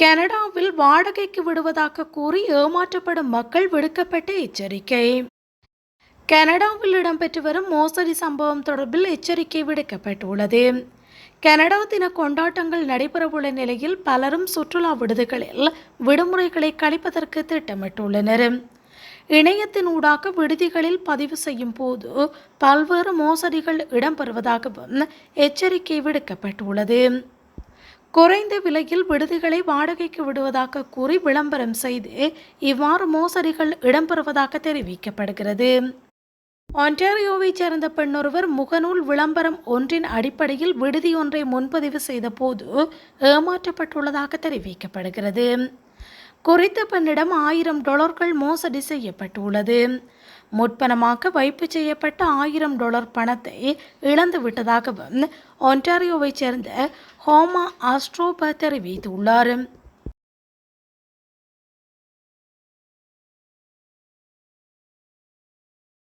கனடாவில் வாடகைக்கு விடுவதாக கூறி ஏமாற்றப்படும் மக்கள் விடுக்கப்பட்ட எச்சரிக்கை. கனடாவில் இடம்பெற்று வரும் மோசடி சம்பவம் தொடர்பில் எச்சரிக்கை விடுக்கப்பட்டுள்ளது. கனடா தின கொண்டாட்டங்கள் நடைபெறவுள்ள நிலையில் பலரும் சுற்றுலா விடுதிகளில் விடுமுறைகளை கழிப்பதற்கு திட்டமிட்டுள்ளனர். இணையத்தினூடாக விடுதிகளில் பதிவு செய்யும் போது பல்வேறு மோசடிகள் இடம்பெறுவதாகவும் எச்சரிக்கை விடுக்கப்பட்டுள்ளது. குறைந்த விலையில் விடுதிகளை வாடகைக்கு விடுவதாக கூறி விளம்பரம் செய்து இவ்வாறு மோசடிகள் இடம்பெறுவதாக தெரிவிக்கப்படுகிறது. ஒன்டாரியோவைச் சேர்ந்த பெண்ணொருவர் முகநூல் விளம்பரம் ஒன்றின் அடிப்படையில் விடுதி ஒன்றை முன்பதிவு செய்த போது ஏமாற்றப்பட்டுள்ளதாக தெரிவிக்கப்படுகிறது. குறித்த பெண்ணிடம் ஆயிரம் டாலர்கள் மோசடி செய்யப்பட்டுள்ளது. முற்பணமாக வைப்பு செய்யப்பட்ட ஆயிரம் டாலர் பணத்தை இழந்து விட்டதாகவும் ஒன்டாரியோவைச் சேர்ந்த ஹோமா ஆஸ்ட்ரோப தெரிவித்துள்ளார்.